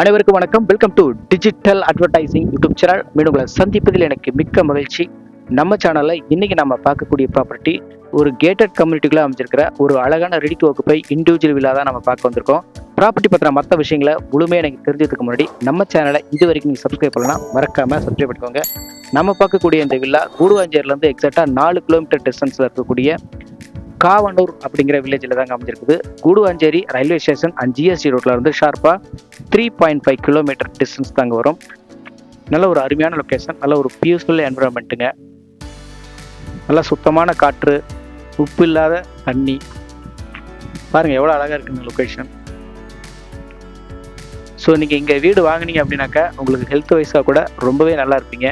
அனைவருக்கும் வணக்கம். Welcome to digital advertising YouTube channel மீனுங்களை சந்திப்பதில் எனக்கு மிக்க மகிழ்ச்சி. நம்ம சேனலில் இன்னைக்கு நம்ம பார்க்கக்கூடிய ப்ராப்பர்ட்டி ஒரு கேட்டட் கம்யூனிட்டிக்குள்ள அமைஞ்சிருக்கிற ஒரு அழகான ரெடி வகுப்பை இண்டிவிஜுவல் விழா தான் நம்ம பார்க்க வந்திருக்கோம். ப்ராப்பர்ட்டி பற்றின மற்ற விஷயங்களை முழுமையாக எனக்கு தெரிஞ்சதுக்கு முன்னாடி நம்ம சேனலை இது வரைக்கும் நீங்கள் சப்ஸ்கிரைப் பண்ணலாம் மறக்காமல் சப்ஸ்கிரைப் பண்ணிக்கோங்க. நம்ம பார்க்கக்கூடிய இந்த வில்லா கூடுவாஞ்சேரிலேருந்து எக்ஸாக்டாக நாலு கிலோமீட்டர் டிஸ்டன்ஸில் இருக்கக்கூடிய காவனூர் அப்படிங்கிற வில்லேஜில் தாங்க அமைஞ்சிருக்குது. Guduvancheri railway station and GST ரோட்டில் இருந்து ஷார்ப்பாக three point five kilometre distance தாங்க வரும். நல்ல ஒரு அருமையான லொக்கேஷன் நல்ல ஒரு பீஸ்ஃபுல் என்விரான்மெண்ட்டுங்க நல்லா சுத்தமான காற்று உப்பு இல்லாத தண்ணி. பாருங்கள் எவ்வளோ அழகாக இருக்குங்க லொக்கேஷன் ஸோ நீங்கள் இங்கே வீடு வாங்குனீங்க அப்படின்னாக்கா உங்களுக்கு ஹெல்த் வைஸாக கூட ரொம்பவே நல்லா இருப்பீங்க.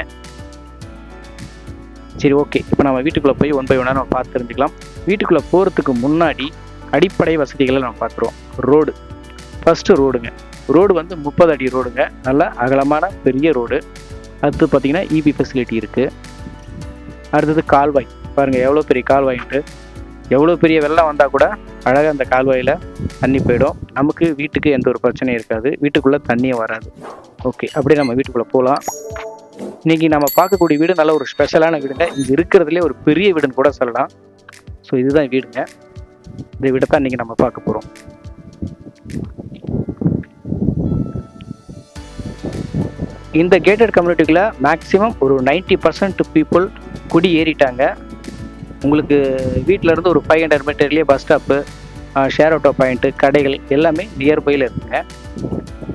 சரி ஓகே இப்போ நம்ம வீட்டுக்குள்ளே போய் ஒன் பை ஒன்னாக நம்ம பார்த்து தெரிஞ்சுக்கலாம். வீட்டுக்குள்ளே போகிறதுக்கு முன்னாடி அடிப்படை வசதிகளை நம்ம பார்த்துருவோம். ரோடு. ஃபஸ்ட்டு ரோடுங்க. ரோடு வந்து முப்பது அடி ரோடுங்க. நல்ல அகலமான பெரிய ரோடு. அடுத்து பார்த்திங்கன்னா இபி ஃபெசிலிட்டி இருக்குது அடுத்தது கால்வாய். பாருங்கள் எவ்வளோ பெரிய கால்வாயின்ட்டு எவ்வளோ பெரிய வெள்ளம் வந்தால் கூட அழகாக அந்த கால்வாயில் தண்ணி போயிடும். நமக்கு வீட்டுக்கு எந்த ஒரு பிரச்சனையும் இருக்காது. வீட்டுக்குள்ளே தண்ணியும் வராது. ஓகே அப்படியே நம்ம வீட்டுக்குள்ளே போகலாம். இன்றைக்கி நம்ம பார்க்கக்கூடிய வீடு நல்ல ஒரு ஸ்பெஷலான வீடுங்க. இங்கே இருக்கிறதுலே ஒரு பெரிய வீடுன்னு கூட சொல்லலாம். ஸோ இதுதான் வீடுங்க. இந்த வீடை தான் இன்றைக்கி நம்ம பார்க்க போகிறோம் இந்த கேட்டட் கம்யூனிட்டிக்குள்ள மேக்ஸிமம் ஒரு 90% பர்சன்ட் பீப்புள் குடி ஏறிட்டாங்க. உங்களுக்கு வீட்டிலேருந்து ஒரு five hundred மீட்டர்லேயே bus stop share auto point கடைகள் எல்லாமே நியர்பையில் இருக்குங்க.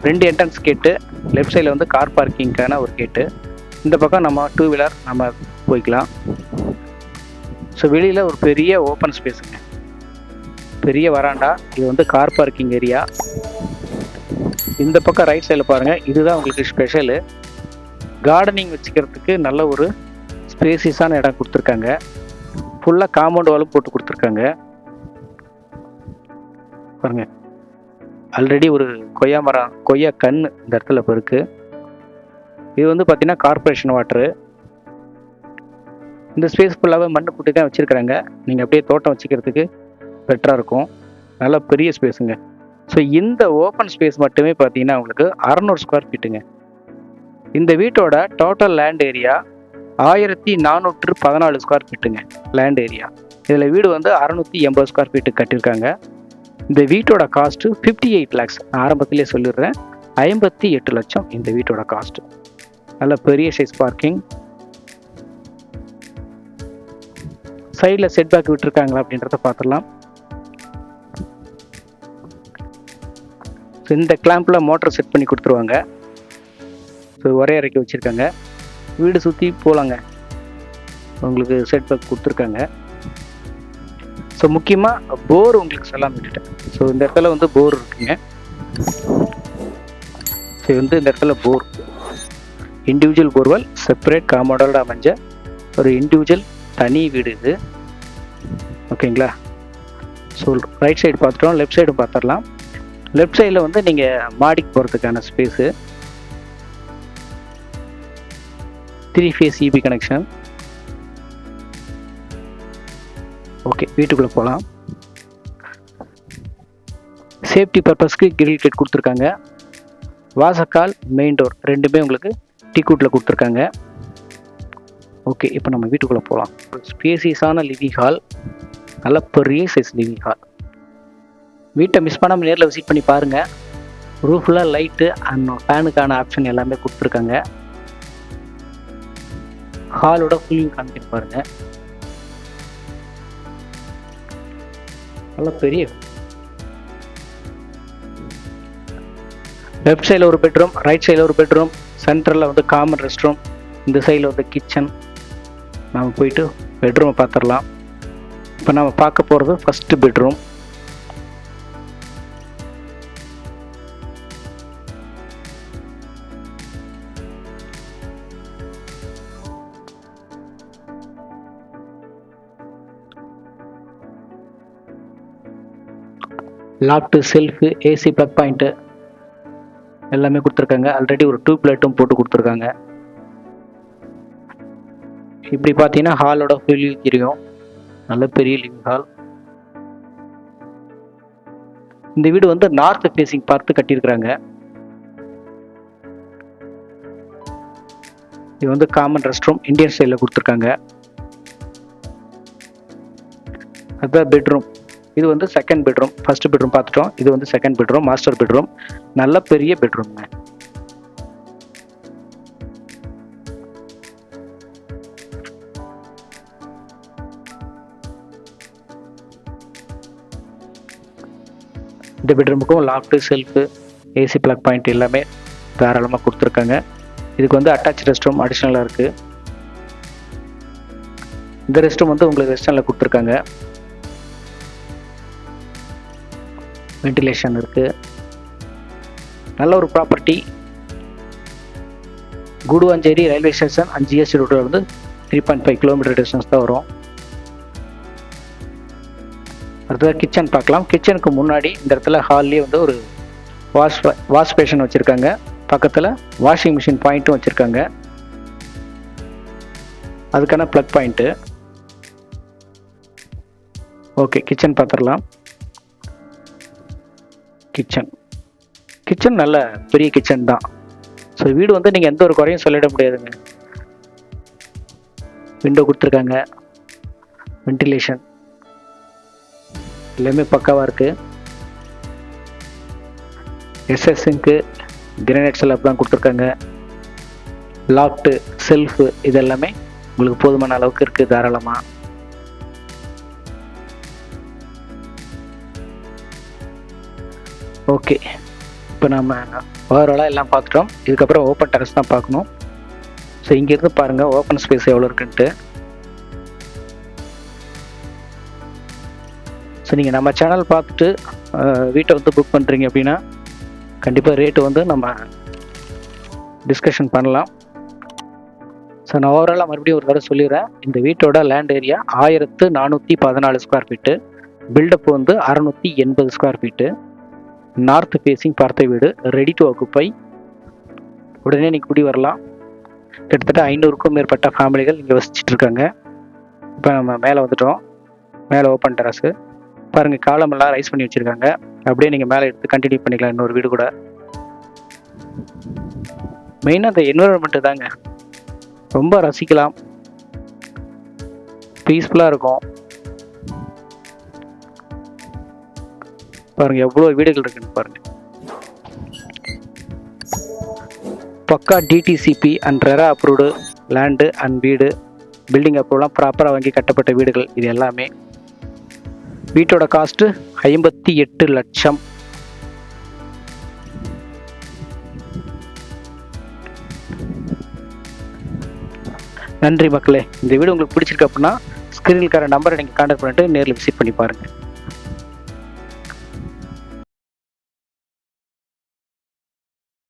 ரெண்டு என்ட்ரன்ஸ் கேட்டு லெஃப்ட் சைடில் வந்து கார் பார்க்கிங்க்கான ஒரு கேட்டு இந்த பக்கம் நம்ம டூ வீலர் நம்ம போய்க்கலாம். ஸோ வெளியில் ஒரு பெரிய ஓப்பன் ஸ்பேஸுங்க பெரிய வராண்டா? இது வந்து கார் பார்க்கிங் ஏரியா இந்த பக்கம் ரைட் சைடில் பாருங்கள் இதுதான் உங்களுக்கு ஸ்பெஷலு கார்டனிங் வச்சுக்கிறதுக்கு நல்ல ஒரு ஸ்பேசிஸான இடம் கொடுத்துருக்காங்க. ஃபுல்லாக காம்பவுண்ட் வாலும் போட்டு கொடுத்துருக்காங்க. பாருங்க. ஆல்ரெடி ஒரு கொய்யா மரம் கொய்யா கண் இந்த இடத்துல இப்போ இருக்குது இது வந்து பார்த்திங்கன்னா கார்ப்பரேஷன் வாட்டரு இந்த ஸ்பேஸ் ஃபுல்லாகவே மண்ணு கூட்டி தான் வச்சுருக்குறாங்க. நீங்கள் அப்படியே தோட்டம் வச்சுக்கிறதுக்கு பெட்டராக இருக்கும். நல்லா பெரிய ஸ்பேஸுங்க ஸோ இந்த ஓப்பன் ஸ்பேஸ் மட்டுமே பார்த்தீங்கன்னா உங்களுக்கு அறநூறு ஸ்கொயர் ஃபீட்டுங்க இந்த வீட்டோட டோட்டல் லேண்ட் ஏரியா ஆயிரத்தி நானூற்று பதினாலு ஸ்கொயர் ஃபீட்டுங்க லேண்ட் ஏரியா இதில் வீடு வந்து அறநூற்றி எண்பது ஸ்கொயர் ஃபீட்டு கட்டியிருக்காங்க. இந்த வீட்டோட காஸ்ட்டு ஃபிஃப்டி எயிட் லேக்ஸ் நான் ஆரம்பத்திலே சொல்லிடுறேன். ஐம்பத்தி எட்டு லட்சம் இந்த வீட்டோட காஸ்ட்டு நல்ல பெரிய சைஸ் பார்க்கிங் சைடில் செட் பேக் விட்டுருக்காங்களா அப்படின்றத பார்த்துடலாம். ஸோ இந்த கிளாம்பில் மோட்டர் செட் பண்ணி கொடுத்துருவாங்க. ஸோ ஒரே இறக்கி வச்சுருக்காங்க. வீடு சுற்றி போகலாங்க உங்களுக்கு செட் பேக் கொடுத்துருக்காங்க. ஸோ முக்கியமாக போர் உங்களுக்கு சொல்லாமல் விட்டுட்டேன். ஸோ இந்த இடத்துல வந்து போர் இருக்குங்க. ஸோ வந்து இந்த இடத்துல போர் இண்டிவிஜுவல் போர்வெல் செப்பரேட் காமோடோட அமைஞ்ச ஒரு இண்டிவிஜுவல் தனி வீடு இது. ஓகேங்களா? ஸோ ரைட் சைடு பார்த்துட்டோம் லெஃப்ட் சைடு பார்த்துடலாம். லெஃப்ட் சைடில் வந்து நீங்கள் மாடிக்கு போகிறதுக்கான space three phase EB connection okay வீட்டுக்குள்ளே போகலாம் சேஃப்டி பர்பஸ்க்கு கிரில் கேட் கொடுத்துருக்காங்க. வாசக்கால் மெயின் டோர் ரெண்டுமே உங்களுக்கு டிக்கூட்டில் கொடுத்துருக்காங்க. ஓகே இப்போ நம்ம வீட்டுக்குள்ளே போகலாம் ஸ்பேசியஸான லிவிங் ஹால் நல்ல பெரிய சைஸ் லிவிங் ஹால் வீட்டை மிஸ் பண்ணாமல் நேரில் விசிட் பண்ணி பாருங்கள் ரூஃபில் லைட்டு அண்ட் ஃபேனுக்கான ஆப்ஷன் எல்லாமே கொடுத்துருக்காங்க. ஹாலோட கூலிங் காமிக்கிட்டு பாருங்கள் நல்ல பெரிய லெஃப்ட் சைடில் ஒரு பெட்ரூம் ரைட் சைடில் ஒரு பெட்ரூம் சென்டரில் வந்து காமன் ரெஸ்ட் ரூம் இந்த சைடில் வந்து கிச்சன் நம்ம போயிட்டு பெட்ரூமை பார்த்துடலாம் இப்போ நம்ம பார்க்க போகிறது first bedroom loft shelf AC plug point எல்லாமே கொடுத்துருக்காங்க. ஆல்ரெடி ஒரு டியூப் லைட்டும் போட்டு கொடுத்துருக்காங்க. இப்படி பார்த்தீங்கன்னா ஹாலோட ஃபீலிங் தெரியும். நல்ல பெரிய லிவிங் ஹால் இந்த வீடு வந்து நார்த் ஃபேஸிங் பார்த்து கட்டியிருக்கிறாங்க. இது வந்து காமன் ரெஸ்ட் ரூம் இந்தியன் ஸ்டைலில் கொடுத்துருக்காங்க. அதுதான் பெட்ரூம் இது வந்து செகண்ட் பெட்ரூம் ஃபஸ்ட் பெட்ரூம் பார்த்துட்டோம். இது வந்து செகண்ட் பெட்ரூம் மாஸ்டர் பெட்ரூம் நல்ல பெரிய பெட்ரூம்ங்க இந்த பெட்ரூமுக்கும் loft shelf AC plug point எல்லாமே தாராளமாக கொடுத்துருக்காங்க. இதுக்கு வந்து அட்டாச் ரெஸ்ட் ரூம் அடிஷ்னலாக இருக்குது இந்த ரெஸ்ட் ரூம் வந்து உங்களுக்கு ரெஸ்டனில் கொடுத்துருக்காங்க. வென்டிலேஷன் இருக்குது நல்ல ஒரு ப்ராப்பர்ட்டி குடுவாஞ்சேரி ரயில்வே ஸ்டேஷன் அஞ்சு ஏசி ரோட்டில் வந்து three point five kilometre distance தான் வரும். அடுத்ததாக கிச்சன் பார்க்கலாம். கிச்சனுக்கு முன்னாடி இந்த இடத்துல ஹால்லேயே வந்து ஒரு வாஷ் வாஷ் பேஷன் வச்சுருக்காங்க. பக்கத்தில் வாஷிங் மிஷின் பாயிண்ட்டும் வச்சுருக்காங்க. அதுக்கான ப்ளக் பாயிண்ட்டு ஓகே கிச்சன் பார்த்துடலாம். கிச்சன் கிச்சன் நல்ல பெரிய கிச்சன் தான். ஸோ வீடு வந்து நீங்கள் எந்த ஒரு குறையும் சொல்லிட முடியாதுங்க. விண்டோ கொடுத்துருக்காங்க. வென்டிலேஷன் எல்லாமே பக்காவாக இருக்குது எஸ்எஸ்ஸுக்கு கிரேனைட் செலப் தான் கொடுத்துருக்காங்க. லாக்டு செல்ஃபு இது எல்லாமே உங்களுக்கு போதுமான அளவுக்கு இருக்குது தாராளமாக ஓகே இப்போ நம்ம ஓவராலாக எல்லாம் பார்த்துட்டோம். இதுக்கப்புறம் ஓப்பன் டெரஸ் தான் பார்க்கணும். ஸோ இங்கேருந்து பாருங்கள் ஓப்பன் ஸ்பேஸ் எவ்வளோ இருக்குன்ட்டு. ஸோ நீங்கள் நம்ம சேனல் பார்த்துட்டு வீட்டை வந்து புக் பண்ணுறீங்க அப்படின்னா கண்டிப்பாக ரேட்டு வந்து நம்ம டிஸ்கஷன் பண்ணலாம். ஸோ நான் ஓவராலாக மறுபடியும் ஒரு தடவை சொல்லிடுறேன். இந்த வீட்டோட லேண்ட் ஏரியா ஆயிரத்து நானூற்றி பதினாலு ஸ்கொயர் ஃபீட்டு பில்டப் வந்து அறநூற்றி எண்பது ஸ்கொயர் ஃபீட்டு நார்த் ஃபேஸிங் பார்த்த வீடு ரெடி டு ஆக்குப்பை உடனே நீங்கள் குடி வரலாம். கிட்டத்தட்ட ஐநூறுக்கும் மேற்பட்ட ஃபேமிலிகள் இங்கே வசிச்சுட்டு இருக்காங்க. இப்போ நம்ம மேலே வந்துட்டோம். மேலே ஓப்பன் டெரஸு பாருங்கள் காலமெல்லாம் ரைஸ் பண்ணி வச்சுருக்காங்க. அப்படியே நீங்கள் மேலே எடுத்து கண்டினியூ பண்ணிக்கலாம் இன்னொரு வீடு கூட. மெயினாக அந்த என்விரான்மெண்ட்டு தாங்க. ரொம்ப ரசிக்கலாம். பீஸ்ஃபுல்லாக இருக்கும். பாருங்க எவ்வளோ வீடுகள் இருக்குன்னு பாருங்க. பக்கா DTCP and RERA approved land and வீடு பில்டிங் அப்ரூவ்லாம் ப்ராப்பராக வாங்கி கட்டப்பட்ட வீடுகள் இது எல்லாமே. வீட்டோட காஸ்ட்டு ஐம்பத்தி எட்டு லட்சம். நன்றி மக்களே. இந்த வீடு உங்களுக்கு பிடிச்சிருக்கு அப்படின்னா ஸ்க்ரீனுக்கான நம்பரை நீங்கள் கான்டாக்ட் பண்ணிட்டு நேரில் விசிட் பண்ணி பாருங்கள்